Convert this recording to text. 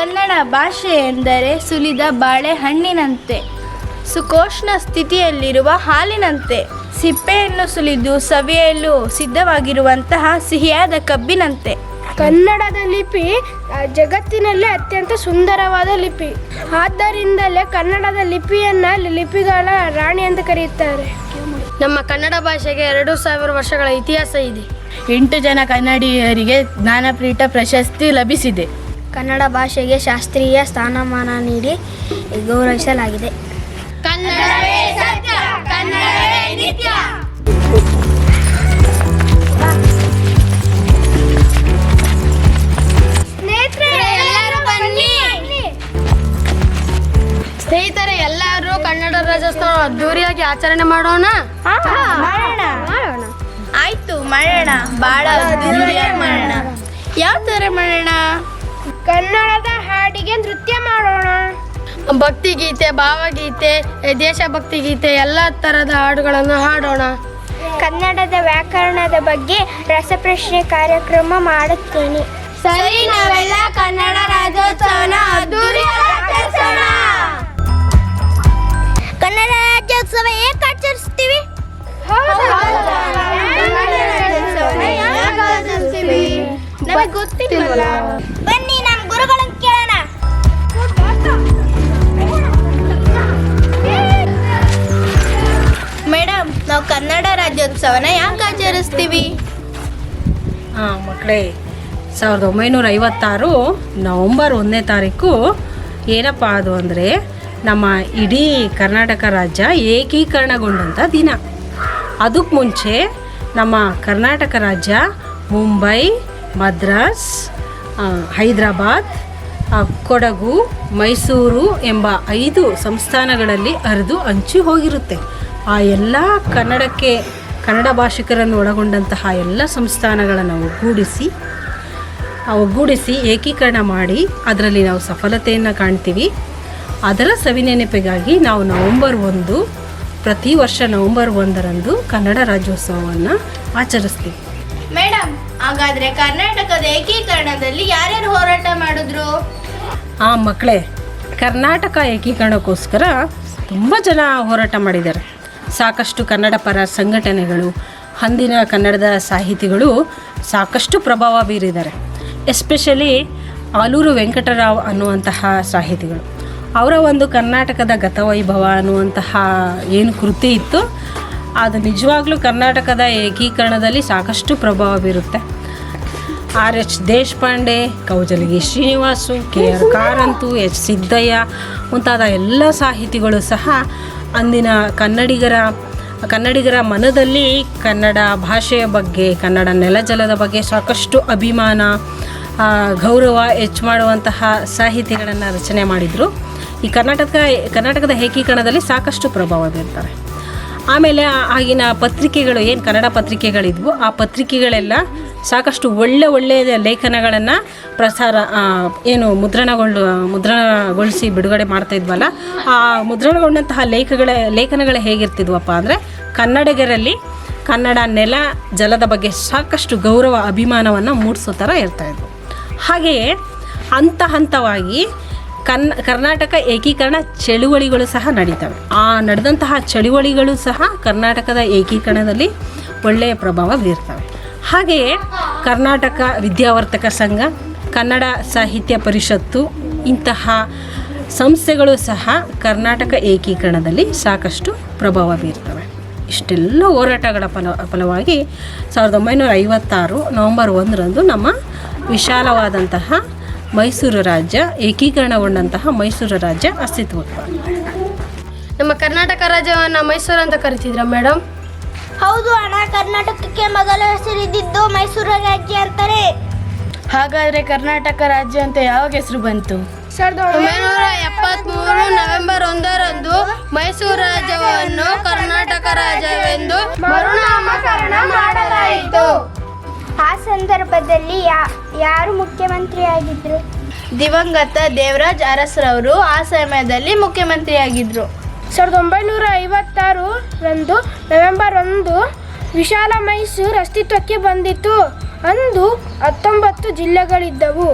ಕನ್ನಡ ಭಾಷೆ ಎಂದರೆ ಸುಲಿದ ಬಾಳೆಹಣ್ಣಿನಂತೆ. ಸುಕೋಷ್ಣ ಸ್ಥಿತಿಯಲ್ಲಿರುವ ಹಾಲಿನಂತೆ. ಸಿಪ್ಪೆಯನ್ನು ಸುಲಿದು ಸವಿಯಲು ಸಿದ್ಧವಾಗಿರುವಂತಹ ಸಿಹಿಯಾದ ಕಬ್ಬಿನಂತೆ. ಕನ್ನಡದ ಲಿಪಿ ಜಗತ್ತಿನಲ್ಲೇ ಅತ್ಯಂತ ಸುಂದರವಾದ ಲಿಪಿ. ಆದ್ದರಿಂದಲೇ ಕನ್ನಡದ ಲಿಪಿಯನ್ನ ಲಿಪಿಗಳ ರಾಣಿ ಅಂತ ಕರೆಯುತ್ತಾರೆ. ನಮ್ಮ ಕನ್ನಡ ಭಾಷೆಗೆ ಎರಡು ಸಾವಿರ ವರ್ಷಗಳ ಇತಿಹಾಸ ಇದೆ. ಎಂಟು ಜನ ಕನ್ನಡಿಗರಿಗೆ ಜ್ಞಾನಪೀಠ ಪ್ರಶಸ್ತಿ ಲಭಿಸಿದೆ. ಕನ್ನಡ ಭಾಷೆಗೆ ಶಾಸ್ತ್ರೀಯ ಸ್ಥಾನಮಾನ ನೀಡಿ ಗೌರವಿಸಲಾಗಿದೆ. ಸ್ನೇಹಿತರೆ ಎಲ್ಲರೂ ಕನ್ನಡ ರಾಜ್ಯೋತ್ಸವ ಅದ್ದೂರಿಯಾಗಿ ಆಚರಣೆ ಮಾಡೋಣ? ಆಯ್ತು ಮಾಡೋಣ. ಅದ್ದೂರಿಯಾಗಿ ಮಾಡೋಣ. ಯಾವ ಥರ ಮಾಡೋಣ? ಕನ್ನಡದ ಹಾಡಿಗೆ ನೃತ್ಯ ಮಾಡೋಣ. ಭಕ್ತಿಗೀತೆ ಭಾವಗೀತೆ ದೇಶಭಕ್ತಿ ಗೀತೆ ಎಲ್ಲ ಥರದ ಹಾಡುಗಳನ್ನು ಹಾಡೋಣ. ಕನ್ನಡದ ವ್ಯಾಕರಣದ ಬಗ್ಗೆ ರಸಪ್ರಶ್ನೆ ಕಾರ್ಯಕ್ರಮ ಮಾಡುತ್ತೇನೆ. ಸರಿ ನಾವೆಲ್ಲ ಕನ್ನಡ ರಾಜ್ಯೋತ್ಸವನ ಕನ್ನಡ ರಾಜ್ಯೋತ್ಸವ ಏಕೆ ಆಚರಿಸ್ತೀವಿ? ನಮಗೆ ಗೊತ್ತಿಲ್ಲ ರಾಜ್ಯೋತ್ಸವನ ಯಾಕೆ ಆಚರಿಸ್ತೀವಿ? ಹಾಂ ಮಕ್ಕಳೇ ಸಾವಿರದ ಒಂಬೈನೂರ ಐವತ್ತಾರು ನವಂಬರ್ ಒಂದನೇ ತಾರೀಕು ಏನಪ್ಪ ಅದು ಅಂದರೆ ನಮ್ಮ ಇಡೀ ಕರ್ನಾಟಕ ರಾಜ್ಯ ಏಕೀಕರಣಗೊಂಡಂಥ ದಿನ. ಅದಕ್ಕೆ ಮುಂಚೆ ನಮ್ಮ ಕರ್ನಾಟಕ ರಾಜ್ಯ ಮುಂಬೈ, ಮದ್ರಾಸ್ ಹೈದರಾಬಾದ್ ಕೊಡಗು, ಮೈಸೂರು ಎಂಬ ಐದು ಸಂಸ್ಥಾನಗಳಲ್ಲಿ ಹರಿದು ಹಂಚಿ ಹೋಗಿರುತ್ತೆ. ಆ ಎಲ್ಲ ಕನ್ನಡಕ್ಕೆ ಕನ್ನಡ ಭಾಷಿಕರನ್ನು ಒಳಗೊಂಡಂತಹ ಎಲ್ಲ ಸಂಸ್ಥಾನಗಳನ್ನು ಒಗ್ಗೂಡಿಸಿ ಒಗ್ಗೂಡಿಸಿ ಏಕೀಕರಣ ಮಾಡಿ ಅದರಲ್ಲಿ ನಾವು ಸಫಲತೆಯನ್ನು ಕಾಣ್ತೀವಿ. ಅದರ ಸವಿನೆನಪಿಗಾಗಿ ನಾವು ನವಂಬರ್ ಒಂದು ಪ್ರತಿ ವರ್ಷ ನವಂಬರ್ ಒಂದರಂದು ಕನ್ನಡ ರಾಜ್ಯೋತ್ಸವವನ್ನು ಆಚರಿಸ್ತೀವಿ. ಮೇಡಮ್ ಹಾಗಾದ್ರೆ ಕರ್ನಾಟಕದ ಏಕೀಕರಣದಲ್ಲಿ ಯಾರ್ಯಾರು ಹೋರಾಟ ಮಾಡಿದ್ರು? ಆ ಮಕ್ಕಳೇ ಕರ್ನಾಟಕ ಏಕೀಕರಣಕ್ಕೋಸ್ಕರ ತುಂಬ ಜನ ಹೋರಾಟ ಮಾಡಿದ್ದಾರೆ. ಸಾಕಷ್ಟು ಕನ್ನಡ ಪರ ಸಂಘಟನೆಗಳು, ಅಂದಿನ ಕನ್ನಡದ ಸಾಹಿತಿಗಳು ಸಾಕಷ್ಟು ಪ್ರಭಾವ ಬೀರಿದ್ದಾರೆ. ಎಸ್ಪೆಷಲಿ ಆಲೂರು ವೆಂಕಟರಾವ್ ಅನ್ನುವಂತಹ ಸಾಹಿತಿಗಳು. ಅವರ ಒಂದು ಕರ್ನಾಟಕದ ಗತವೈಭವ ಅನ್ನುವಂತಹ ಏನು ಕೃತಿ ಇತ್ತು, ಅದು ನಿಜವಾಗ್ಲೂ ಕರ್ನಾಟಕದ ಏಕೀಕರಣದಲ್ಲಿ ಸಾಕಷ್ಟು ಪ್ರಭಾವ ಬೀರುತ್ತೆ. R H Deshpande, Kaujalagi Srinivas K R Karanth, H. Siddaiah ಮುಂತಾದ ಎಲ್ಲ ಸಾಹಿತಿಗಳು ಸಹ ಅಂದಿನ ಕನ್ನಡಿಗರ ಕನ್ನಡಿಗರ ಮನದಲ್ಲಿ ಕನ್ನಡ ಭಾಷೆಯ ಬಗ್ಗೆ, ಕನ್ನಡ ನೆಲಜಲದ ಬಗ್ಗೆ ಸಾಕಷ್ಟು ಅಭಿಮಾನ ಗೌರವ ಹೆಚ್ಚು ಮಾಡುವಂತಹ ಸಾಹಿತಿಗಳನ್ನು ರಚನೆ ಮಾಡಿದರು. ಈ ಕರ್ನಾಟಕ ಕರ್ನಾಟಕದ ಏಕೀಕರಣದಲ್ಲಿ ಸಾಕಷ್ಟು ಪ್ರಭಾವ ಬೀರ್ತಾರೆ. ಆಮೇಲೆ ಆಗಿನ ಪತ್ರಿಕೆಗಳು ಏನು ಕನ್ನಡ ಪತ್ರಿಕೆಗಳಿದ್ವು ಆ ಪತ್ರಿಕೆಗಳೆಲ್ಲ ಸಾಕಷ್ಟು ಒಳ್ಳೆ ಒಳ್ಳೆಯ ಲೇಖನಗಳನ್ನು ಪ್ರಸಾರ ಏನು ಮುದ್ರಣಗೊಳ್ಳು, ಮುದ್ರಣಗೊಳಿಸಿ ಬಿಡುಗಡೆ ಮಾಡ್ತಾಯಿದ್ವಲ್ಲ ಆ ಮುದ್ರಣಗೊಂಡಂತಹ ಲೇಖಗಳ, ಲೇಖನಗಳು ಹೇಗಿರ್ತಿದ್ವಪ್ಪ ಅಂದರೆ ಕನ್ನಡಿಗರಲ್ಲಿ ಕನ್ನಡ ನೆಲ ಜಲದ ಬಗ್ಗೆ ಸಾಕಷ್ಟು ಗೌರವ, ಅಭಿಮಾನವನ್ನು ಮೂಡಿಸೋ ಥರ ಇರ್ತಾಯಿದ್ವು ಹಾಗೆಯೇ ಹಂತ ಹಂತವಾಗಿ ಕನ್, ಕರ್ನಾಟಕ ಏಕೀಕರಣ ಚಳುವಳಿಗಳು ಸಹ ನಡೀತವೆ. ಆ ನಡೆದಂತಹ ಚಳುವಳಿಗಳು ಸಹ ಕರ್ನಾಟಕದ ಏಕೀಕರಣದಲ್ಲಿ ಒಳ್ಳೆಯ ಪ್ರಭಾವ ಬೀರ್ತವೆ. ಹಾಗೆಯೇ ಕರ್ನಾಟಕ ವಿದ್ಯಾವರ್ತಕ ಸಂಘ, ಕನ್ನಡ ಸಾಹಿತ್ಯ ಪರಿಷತ್ತು ಇಂತಹ ಸಂಸ್ಥೆಗಳು ಸಹ ಕರ್ನಾಟಕ ಏಕೀಕರಣದಲ್ಲಿ ಸಾಕಷ್ಟು ಪ್ರಭಾವ ಬೀರ್ತವೆ ಇಷ್ಟೆಲ್ಲ ಹೋರಾಟಗಳ ಫಲ, ಫಲವಾಗಿ ಸಾವಿರದ ಒಂಬೈನೂರ ಐವತ್ತಾರು ನವಂಬರ್ ಒಂದರಂದು ನಮ್ಮ ವಿಶಾಲವಾದಂತಹ ಮೈಸೂರು ರಾಜ್ಯ ಏಕೀಕರಣಗೊಂಡಂತಹ ಮೈಸೂರು ರಾಜ್ಯ ಅಸ್ತಿತ್ವಕ್ಕೆ. ನಮ್ಮ ಕರ್ನಾಟಕ ರಾಜ್ಯವನ್ನು ಮೈಸೂರು ಅಂತ ಕರಿತಿದ್ರ ಮೇಡಮ್ ಹೌದು ಅಣ್ಣ ಕರ್ನಾಟಕಕ್ಕೆ ಮೊದಲ ಹೆಸರಿದ್ದಿದ್ದು ಮೈಸೂರು ರಾಜ್ಯ ಅಂತಾರೆ ಹಾಗಾದ್ರೆ ಕರ್ನಾಟಕ ರಾಜ್ಯ ಅಂತ ಯಾವಾಗ ಹೆಸರು ಬಂತು? ಸಾವಿರದ ಒಂಬೈನೂರ ಎಪ್ಪತ್ಮೂರು ನವೆಂಬರ್ ಒಂದರಂದು ಮೈಸೂರು ರಾಜ್ಯವನ್ನು ಕರ್ನಾಟಕ ರಾಜ್ಯವೆಂದು ಮರುನಾಮಕರಣ ಮಾಡಲಾಯಿತು. ಆ ಸಂದರ್ಭದಲ್ಲಿ ಯಾರು ಯಾರು ಮುಖ್ಯಮಂತ್ರಿಯಾಗಿದ್ರು? ದಿವಂಗತ ದೇವರಾಜ್ ಅರಸರವರು ಆ ಸಮಯದಲ್ಲಿ ಮುಖ್ಯಮಂತ್ರಿಯಾಗಿದ್ರು. ಸಾವಿರದ ಒಂಬೈನೂರ ಐವತ್ತಾರು ರಂದು ನವೆಂಬರ್ ಒಂದು ವಿಶಾಲ ಮೈಸೂರು ಅಸ್ತಿತ್ವಕ್ಕೆ ಬಂದಿತು ಅಂದು ಹತ್ತೊಂಬತ್ತು ಜಿಲ್ಲೆಗಳಿದ್ದವು.